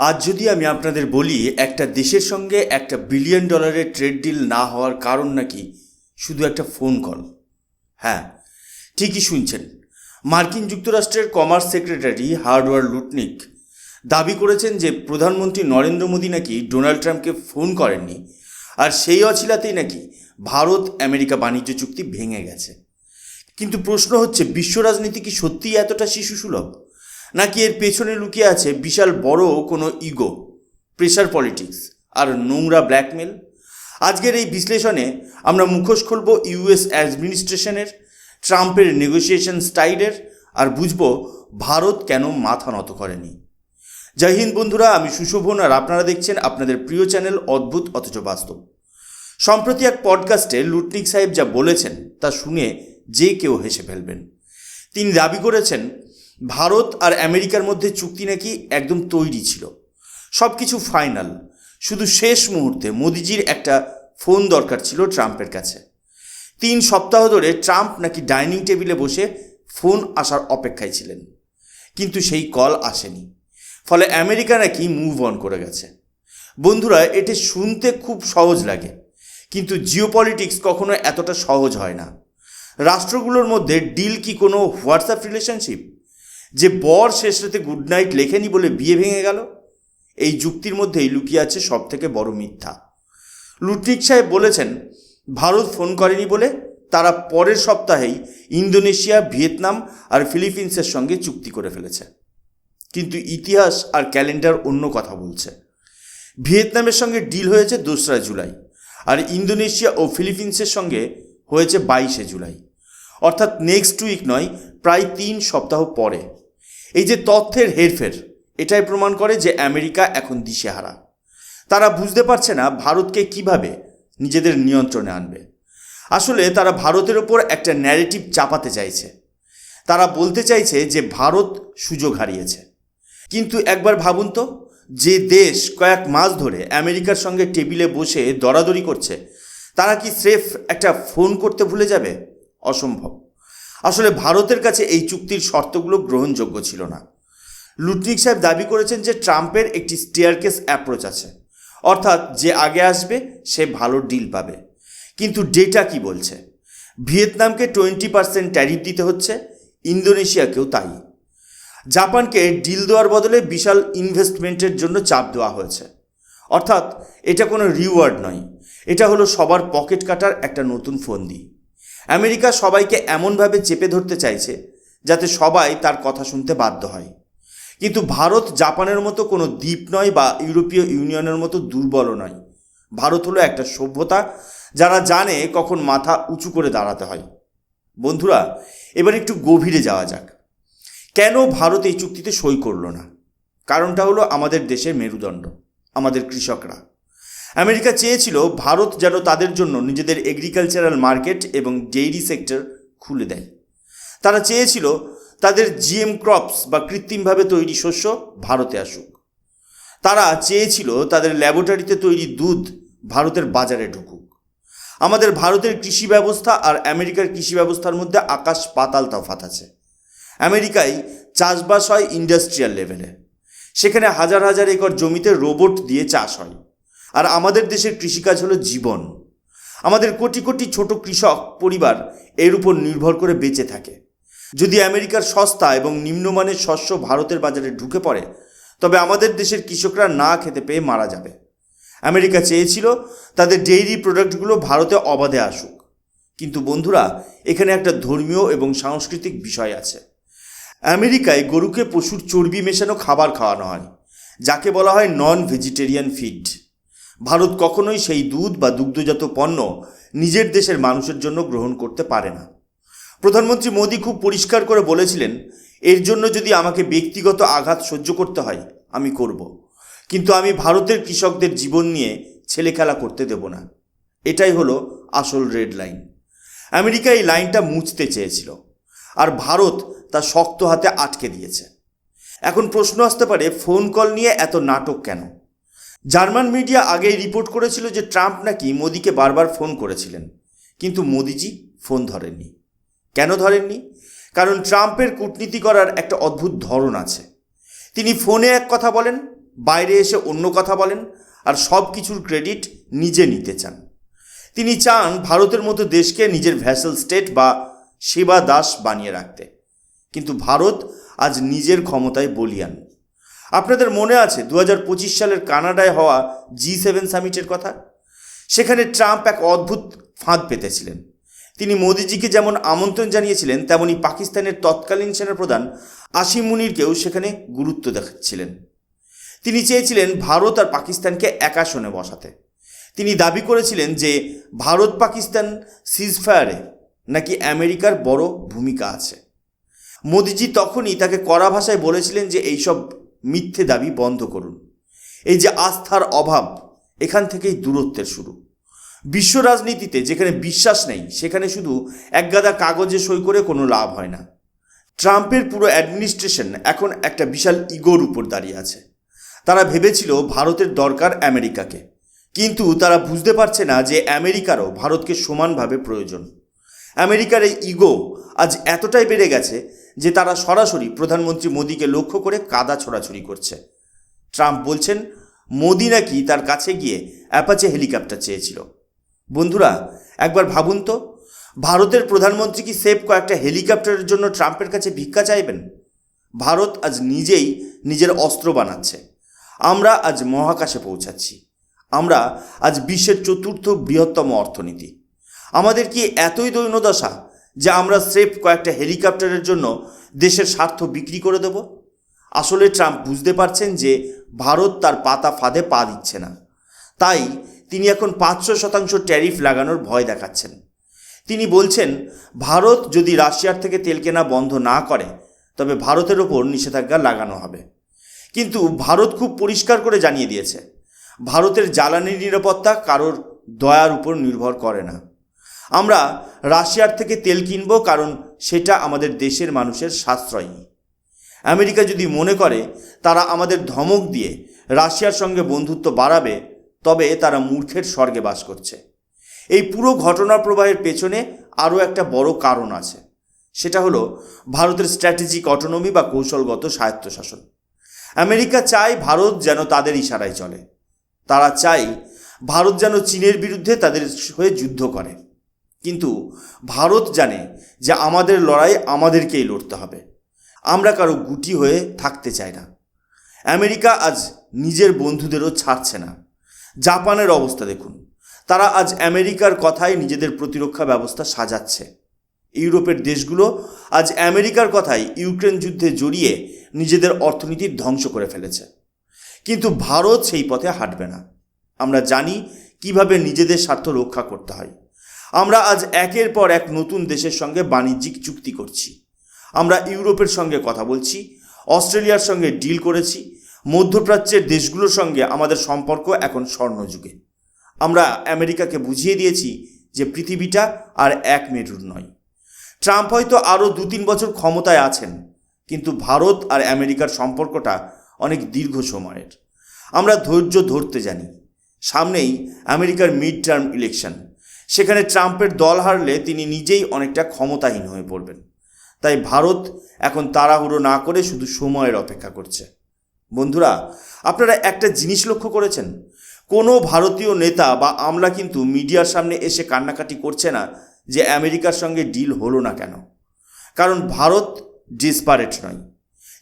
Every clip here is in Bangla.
আজ যদি আমি আপনাদের বলি, একটা দেশের সঙ্গে একটা বিলিয়ন ডলারের ট্রেড ডিল না হওয়ার কারণ নাকি? শুধু একটা ফোন কল হ্যাঁ ঠিকই শুনছেন। মার্কিন যুক্তরাষ্ট্রের কমার্স সেক্রেটারি হার্ডওয়ার লুটনিক দাবি করেছেন যে প্রধানমন্ত্রী নরেন্দ্র মোদী নাকি ডোনাল্ড ট্রাম্পকে ফোন করেননি, আর সেই অছিলাতেই নাকি ভারত আমেরিকা বাণিজ্য চুক্তি ভেঙে গেছে। কিন্তু প্রশ্ন হচ্ছে, বিশ্ব রাজনীতি কি সত্যিই এতটা শিশুসুলভ? নাকি এর পেছনে লুকিয়ে আছে বিশাল বড় কোনো ইগো প্রেশার পলিটিক্স আর নোংরা ব্ল্যাকমেল আজকের এই বিশ্লেষণে আমরা মুখোশ খুলব ইউএস অ্যাডমিনিস্ট্রেশনের ট্রাম্পের নেগোসিয়েশন স্টাইলের আর বুঝব ভারত কেন মাথা নত করেনি। জয় হিন্দ বন্ধুরা, আমি সুশোভন আর আপনারা দেখছেন আপনাদের প্রিয় চ্যানেল অদ্ভুত অথচ বাস্তব। সম্প্রতি এক পডকাস্টে লুটনিক সাহেব যা বলেছেন তা শুনে যে কেউ হেসে ফেলবেন। তিনি দাবি করেছেন ভারত আর আমেরিকার মধ্যে চুক্তি নাকি একদম তৈরি ছিল। সব কিছু ফাইনাল। শুধু শেষ মুহূর্তে মোদিজির একটা ফোন দরকার ছিল ট্রাম্পের কাছে। তিন সপ্তাহ ধরে ট্রাম্প নাকি ডাইনিং টেবিলে বসে ফোন আসার অপেক্ষায় ছিলেন। কিন্তু সেই কল আসেনি। ফলে আমেরিকা নাকি মুভ অন করে গেছে। বন্ধুরা, এটি শুনতে খুব সহজ লাগে। কিন্তু জিওপলিটিক্স কখনো এতটা সহজ হয় না। রাষ্ট্রগুলোর মধ্যে ডিল কি কোনো হোয়াটসঅ্যাপ রিলেশনশিপ যে বর শেষ রাতে গুড নাইট লেখেনি বলে বিয়ে ভেঙে গেল। এই যুক্তির মধ্যেই লুকিয়ে আছে সব থেকে বড় মিথ্যা। লুটনিক সাহেব বলেছেন, ভারত ফোন করেনি বলে তারা পরের সপ্তাহেই ইন্দোনেশিয়া, ভিয়েতনাম আর ফিলিপিন্সের সঙ্গে চুক্তি করে ফেলেছে। কিন্তু ইতিহাস আর ক্যালেন্ডার অন্য কথা বলছে। ভিয়েতনামের সঙ্গে ডিল হয়েছে দোসরা জুলাই আর ইন্দোনেশিয়া ও ফিলিপিন্সের সঙ্গে হয়েছে বাইশে জুলাই। অর্থাৎ নেক্সট উইক নয়, প্রায় তিন সপ্তাহ পরে। এই যে তথ্যের হেরফের, এটাই প্রমাণ করে যে আমেরিকা এখন দিশেহারা। তারা বুঝতে পারছে না ভারতকে কীভাবে নিজেদের নিয়ন্ত্রণে আনবে। আসলে তারা ভারতের ওপর একটা ন্যারেটিভ চাপাতে চাইছে। তারা বলতে চাইছে যে ভারত সুযোগ হারিয়েছে। কিন্তু একবার ভাবুন তো, যে দেশ কয়েক মাস ধরে আমেরিকার সঙ্গে টেবিলে বসে দরাদরি করছে, তারা কি স্রেফ একটা ফোন করতে ভুলে যাবে? অসম্ভব। আসলে ভারতের কাছে এই চুক্তির শর্তগুলো গ্রহণযোগ্য ছিল না। লুটনিক সাহেব দাবি করেছেন যে ট্রাম্পের একটি স্টেয়ারকেস অ্যাপ্রোচ আছে। অর্থাৎ যে আগে আসবে, সে ভালো ডিল পাবে। কিন্তু ডেটা কি বলছে? ভিয়েতনামকে টোয়েন্টি পার্সেন্ট ট্যারিফ দিতে হচ্ছে, ইন্দোনেশিয়াকেও তাই। জাপানকে ডিল দেওয়ার বদলে বিশাল ইনভেস্টমেন্টের জন্য চাপ দেওয়া হয়েছে। অর্থাৎ এটা কোনো রিওয়ার্ড নয়। এটা হলো সবার পকেট কাটার একটা নতুন ফন্দি। আমেরিকা সবাইকে এমনভাবে চেপে ধরতে চাইছে যাতে সবাই তার কথা শুনতে বাধ্য হয়। কিন্তু ভারত জাপানের মতো কোনো দ্বীপ নয় বা ইউরোপীয় ইউনিয়নের মতো দুর্বল নয়। ভারত হলো একটা সভ্যতা যারা জানে কখন মাথা উঁচু করে দাঁড়াতে হয়। বন্ধুরা, এবার একটু গভীরে যাওয়া যাক। কেন ভারত এই চুক্তিতে সই করল না? কারণটা হলো আমাদের দেশের মেরুদণ্ড, আমাদের কৃষকরা। আমেরিকা চেয়েছিল ভারত যেন তাদের জন্য নিজেদের এগ্রিকালচারাল মার্কেট এবং ডেইরি সেক্টর খুলে দেয়। তারা চেয়েছিল তাদের জিএম ক্রপস বা কৃত্রিমভাবে তৈরি শস্য ভারতে আসুক। তারা চেয়েছিল তাদের ল্যাবরেটরিতে তৈরি দুধ ভারতের বাজারে ঢুকুক। আমাদের ভারতের কৃষি ব্যবস্থা আর আমেরিকার কৃষি ব্যবস্থার মধ্যে আকাশ পাতাল তফাত আছে। আমেরিকায় চাষবাস হয় ইন্ডাস্ট্রিয়াল লেভেলে সেখানে হাজার হাজার একর জমিতে রোবট দিয়ে চাষ হয়। আর আমাদের দেশের কৃষিকাজ হলো জীবন। আমাদের কোটি কোটি ছোট কৃষক পরিবার এর উপর নির্ভর করে বেঁচে থাকে। যদি আমেরিকার সস্তা এবং নিম্নমানের শস্য ভারতের বাজারে ঢুকে পড়ে, তবে আমাদের দেশের কৃষকরা না খেতে পেয়ে মারা যাবে। আমেরিকা চেয়েছিল তাদের ডেইরি প্রোডাক্টগুলো ভারতে অবাধে আসুক। কিন্তু বন্ধুরা, এখানে একটা ধর্মীয় এবং সাংস্কৃতিক বিষয় আছে। আমেরিকায় গরুকে পশুর চর্বি মেশানো খাবার খাওয়ানো হয়, যাকে বলা হয় নন ভেজিটেরিয়ান ফিড ভারত কখনোই সেই দুধ বা দুগ্ধজাত পণ্য নিজের দেশের মানুষের জন্য গ্রহণ করতে পারে না। প্রধানমন্ত্রী মোদী খুব পরিষ্কার করে বলেছিলেন, এর জন্য যদি আমাকে ব্যক্তিগত আঘাত সহ্য করতে হয়, আমি করব। কিন্তু আমি ভারতের কৃষকদের জীবন নিয়ে ছেলে খেলা করতে দেব না। এটাই হলো আসল রেড লাইন। আমেরিকা এই লাইনটা মুছতে চেয়েছিল, আর ভারত তা শক্ত হাতে আটকে দিয়েছে। এখন প্রশ্ন আসতে পারে, ফোন কল নিয়ে এত নাটক কেন? জার্মান মিডিয়া আগেই রিপোর্ট করেছিল যে ট্রাম্প নাকি মোদিকে বারবার ফোন করেছিলেন। কিন্তু মোদিজি ফোন ধরেননি। কেন ধরেননি? কারণ ট্রাম্পের কূটনীতি করার একটা অদ্ভুত ধরন আছে। তিনি ফোনে এক কথা বলেন, বাইরে এসে অন্য কথা বলেন, আর সব কিছুর ক্রেডিট নিজে নিতে চান। তিনি চান ভারতের মতো দেশকে নিজের ভ্যাসেল স্টেট বা সেবা দাস বানিয়ে রাখতে। কিন্তু ভারত আজ নিজের ক্ষমতায় বলিয়ান। আপনাদের মনে আছে দু হাজার পঁচিশ সালের কানাডায় হওয়া জি সেভেন সামিটের কথা? সেখানে ট্রাম্প এক অদ্ভুত ফাঁদ পেতেছিলেন। তিনি মোদিজিকে যেমন আমন্ত্রণ জানিয়েছিলেন, তেমনি পাকিস্তানের তৎকালীন সেনাপ্রধান আসিম মুনিরকেও সেখানে গুরুত্ব দেখাচ্ছিলেন। তিনি চেয়েছিলেন ভারত আর পাকিস্তানকে একা শোনে বসাতে। তিনি দাবি করেছিলেন যে ভারত পাকিস্তান সিজফায়ারে নাকি আমেরিকার বড় ভূমিকা আছে। মোদিজি তখনই তাকে কড়া ভাষায় বলেছিলেন যে এইসব মিথ্যে দাবি বন্ধ করুন। এই যে আস্থার অভাব, এখান থেকেই দূরত্বের শুরু। বিশ্ব রাজনীতিতে যেখানে বিশ্বাস নেই, সেখানে শুধু একগাদা কাগজে সই করে কোনো লাভ হয় না। ট্রাম্পের পুরো অ্যাডমিনিস্ট্রেশন এখন একটা বিশাল ইগোর উপর দাঁড়িয়ে আছে। তারা ভেবেছিল ভারতের দরকার আমেরিকাকে। কিন্তু তারা বুঝতে পারছে না যে আমেরিকারও ভারতকে সমানভাবে প্রয়োজন। আমেরিকার এই ইগো আজ এতটাই বেড়ে গেছে যে তারা সরাসরি প্রধানমন্ত্রী মোদীকে লক্ষ্য করে কাদা ছোড়াছুড়ি করছে। ট্রাম্প বলছেন, মোদি নাকি তার কাছে গিয়ে অ্যাপাচে হেলিকপ্টার চেয়েছিল। বন্ধুরা, একবার ভাবুন তো, ভারতের প্রধানমন্ত্রী কি সেফ কয়েকটা হেলিকপ্টারের জন্য ট্রাম্পের কাছে ভিক্ষা চাইবেন? ভারত আজ নিজেই নিজের অস্ত্র বানাচ্ছে। আমরা আজ মহাকাশে পৌঁছাচ্ছি। আমরা আজ বিশ্বের চতুর্থ বৃহত্তম অর্থনীতি। আমাদের কি এতই দৈন্যদশা যে আমরা স্রেফ কয়েকটা হেলিকপ্টারের জন্য দেশের স্বার্থ বিক্রি করে দেব। আসলে ট্রাম্প বুঝতে পারছেন যে ভারত তার পাতা ফাঁদে পা দিচ্ছে না। তাই তিনি এখন পাঁচশো শতাংশ ট্যারিফ লাগানোর ভয় দেখাচ্ছেন। তিনি বলছেন, ভারত যদি রাশিয়ার থেকে তেল কেনা বন্ধ না করে, তবে ভারতের ওপর নিষেধাজ্ঞা লাগানো হবে। কিন্তু ভারত খুব পরিষ্কার করে জানিয়ে দিয়েছে, ভারতের জ্বালানি নিরাপত্তা কারোর দয়ার উপর নির্ভর করে না। আমরা রাশিয়ার থেকে তেল কিনব কারণ সেটা আমাদের দেশের মানুষের সাশ্রয়ী। আমেরিকা যদি মনে করে তারা আমাদের ধমক দিয়ে রাশিয়ার সঙ্গে বন্ধুত্ব বাড়াবে, তবে তারা মূর্খের স্বর্গে বাস করছে। এই পুরো ঘটনা প্রবাহের পেছনে আরও একটা বড় কারণ আছে। সেটা হলো ভারতের স্ট্র্যাটেজিক অটোনমি বা কৌশলগত স্বায়ত্তশাসন। আমেরিকা চায় ভারত যেন তাদের ইশারায় চলে। তারা চায় ভারত যেন চীনের বিরুদ্ধে তাদের হয়ে যুদ্ধ করে। কিন্তু ভারত জানে যে আমাদের লড়াই আমাদেরকেই লড়তে হবে। আমরা কারও গুটি হয়ে থাকতে চাই না। আমেরিকা আজ নিজের বন্ধুদেরও ছাড়ছে না। জাপানের অবস্থা দেখুন। তারা আজ আমেরিকার কথায় নিজেদের প্রতিরক্ষা ব্যবস্থা সাজাচ্ছে। ইউরোপের দেশগুলো আজ আমেরিকার কথায় ইউক্রেন যুদ্ধে জড়িয়ে নিজেদের অর্থনীতি ধ্বংস করে ফেলেছে। কিন্তু ভারত সেই পথে হাঁটবে না। আমরা জানি কীভাবে নিজেদের স্বার্থ রক্ষা করতে হয়। আমরা আজ একের পর এক নতুন দেশের সঙ্গে বাণিজ্যিক চুক্তি করছি। আমরা ইউরোপের সঙ্গে কথা বলছি, অস্ট্রেলিয়ার সঙ্গে ডিল করেছি, মধ্যপ্রাচ্যের দেশগুলোর সঙ্গে আমাদের সম্পর্ক এখন স্বর্ণযুগে। আমরা আমেরিকাকে বুঝিয়ে দিয়েছি যে পৃথিবীটা আর এক মেরুর নয়। ট্রাম্প হয়তো আরও দু তিন বছর ক্ষমতায় আছেন, কিন্তু ভারত আর আমেরিকার সম্পর্কটা অনেক দীর্ঘ সময়ের। আমরা ধৈর্য ধরতে জানি। সামনেই আমেরিকার মিড টার্ম ইলেকশন। সেখানে ট্রাম্পের দল হারলে তিনি নিজেই অনেকটা ক্ষমতাহীন হয়ে পড়বেন। তাই ভারত এখন তাড়াহুড়ো না করে শুধু সময়ের অপেক্ষা করছে। বন্ধুরা, আপনারা একটা জিনিস লক্ষ্য করেছেন? কোনো ভারতীয় নেতা বা আমলা কিন্তু মিডিয়ার সামনে এসে কান্নাকাটি করছে না যে আমেরিকার সঙ্গে ডিল হলো না কেন। কারণ ভারত ডিসপারেট নয়,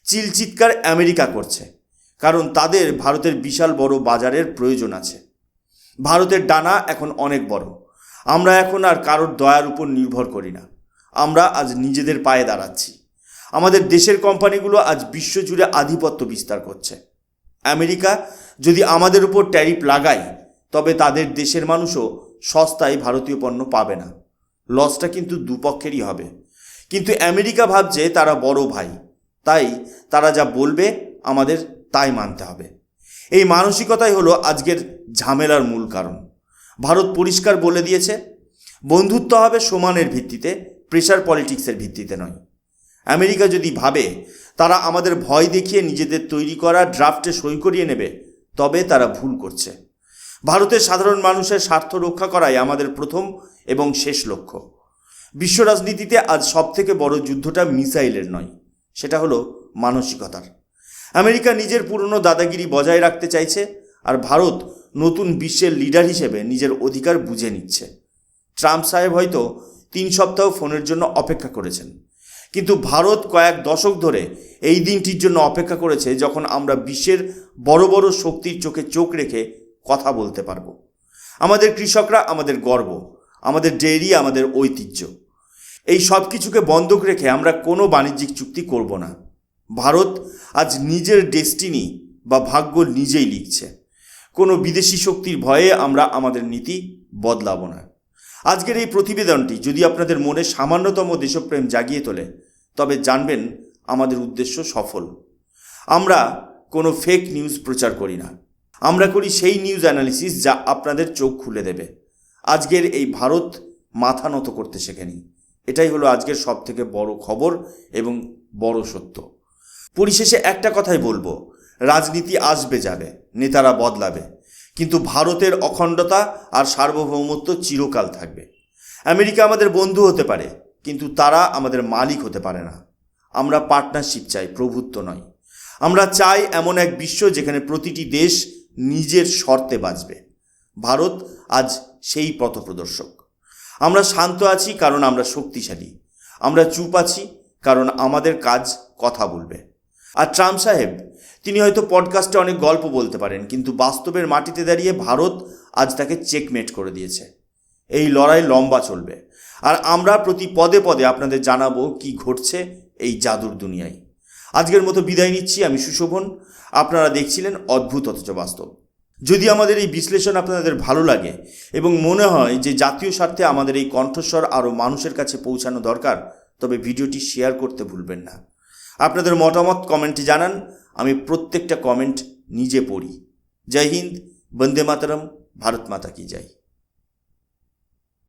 চিলচিৎকার আমেরিকা করছে। কারণ তাদের ভারতের বিশাল বড় বাজারের প্রয়োজন আছে। ভারতের ডানা এখন অনেক বড়। আমরা এখন আর কারোর দয়ার উপর নির্ভর করি না। আমরা আজ নিজেদের পায়ে দাঁড়াচ্ছি। আমাদের দেশের কোম্পানিগুলো আজ বিশ্বজুড়ে আধিপত্য বিস্তার করছে। আমেরিকা যদি আমাদের উপর ট্যারিফ লাগায়, তবে তাদের দেশের মানুষও সস্তায় ভারতীয় পণ্য পাবে না। লসটা কিন্তু দুপক্ষেরই হবে। কিন্তু আমেরিকা ভাবছে তারা বড় ভাই। তাই তারা যা বলবে আমাদের তাই মানতে হবে। এই মানসিকতাই হলো আজকের ঝামেলার মূল কারণ। ভারত পরিষ্কার বলে দিয়েছে, বন্ধুত্ব হবে সমানের ভিত্তিতে প্রেশার পলিটিক্সের ভিত্তিতে নয়। আমেরিকা যদি ভাবে তারা আমাদের ভয় দেখিয়ে নিজেদের তৈরি করা ড্রাফটে সই করিয়ে নেবে, তবে তারা ভুল করছে। ভারতের সাধারণ মানুষের স্বার্থ রক্ষা করাই আমাদের প্রথম এবং শেষ লক্ষ্য। বিশ্ব রাজনীতিতে আজ সবথেকে বড় যুদ্ধটা মিসাইলের নয়, সেটা হলো মানসিকতার। আমেরিকা নিজের পুরনো দাদাগিরি বজায় রাখতে চাইছে, আর ভারত নতুন বিশ্বের লিডার হিসেবে নিজের অধিকার বুঝে নিচ্ছে। ট্রাম্প সাহেব হয়তো তিন সপ্তাহ ফোনের জন্য অপেক্ষা করেছেন। কিন্তু ভারত কয়েক দশক ধরে এই দিনটির জন্য অপেক্ষা করেছে যখন আমরা বিশ্বের বড় বড় শক্তির চোখে চোখ রেখে কথা বলতে পারব। আমাদের কৃষকরা আমাদের গর্ব, আমাদের ডেয়ারি আমাদের ঐতিহ্য। এই সব কিছুকে বন্ধক রেখে আমরা কোনো বাণিজ্যিক চুক্তি করব না। ভারত আজ নিজের ডেস্টিনি বা ভাগ্য নিজেই লিখছে। কোনো বিদেশি শক্তির ভয়ে আমরা আমাদের নীতি বদলাবো না। আজকের এই প্রতিবেদনটি যদি আপনাদের মনে সামান্যতম দেশপ্রেম জাগিয়ে তোলে, তবে জানবেন আমাদের উদ্দেশ্য সফল। আমরা কোনো ফেক নিউজ প্রচার করি না। আমরা করি সেই নিউজ অ্যানালিসিস যা আপনাদের চোখ খুলে দেবে। আজকের এই ভারত মাথা নত করতে শেখেনি। এটাই হলো আজকের সব থেকে বড় খবর এবং বড় সত্য। পরিশেষে একটা কথাই বলব। রাজনীতি আসবে যাবে নেতারা বদলাবে। কিন্তু ভারতের অখণ্ডতা আর সার্বভৌমত্ব চিরকাল থাকবে। আমেরিকা আমাদের বন্ধু হতে পারে, কিন্তু তারা আমাদের মালিক হতে পারে না। আমরা পার্টনারশিপ চাই, প্রভুত্ব নয়। আমরা চাই এমন এক বিশ্ব যেখানে প্রতিটি দেশ নিজের শর্তে বাঁচবে। ভারত আজ সেই পথপ্রদর্শক আমরা শান্ত আছি কারণ আমরা শক্তিশালী। আমরা চুপ আছি কারণ আমাদের কাজ কথা বলবে। আর ট্রাম্প সাহেব তিনি হয়তো পডকাস্টে অনেক গল্প বলতে পারেন, কিন্তু বাস্তবের মাটিতে দাঁড়িয়ে ভারত আজ তাকে চেকমেট করে দিয়েছে। এই লড়াই লম্বা চলবে। আর আমরা প্রতি পদে পদে আপনাদের জানাব কি ঘটছে এই জাদুর দুনিয়ায়। আজকের মতো বিদায় নিচ্ছি, আমি সুশোভন। আপনারা দেখছিলেন অদ্ভুত অথচ বাস্তব। যদি আমাদের এই বিশ্লেষণ আপনাদের ভালো লাগে এবং মনে হয় যে জাতীয় স্বার্থে আমাদের এই কণ্ঠস্বর আরও মানুষের কাছে পৌঁছানো দরকার, তবে ভিডিওটি শেয়ার করতে ভুলবেন না। আপনাদের মতামত কমেন্টে জানান। আমি প্রত্যেকটা কমেন্ট নিজে পড়ি। জয় হিন্দ, বন্দে মাতরম, ভারত মাতা কি জয়।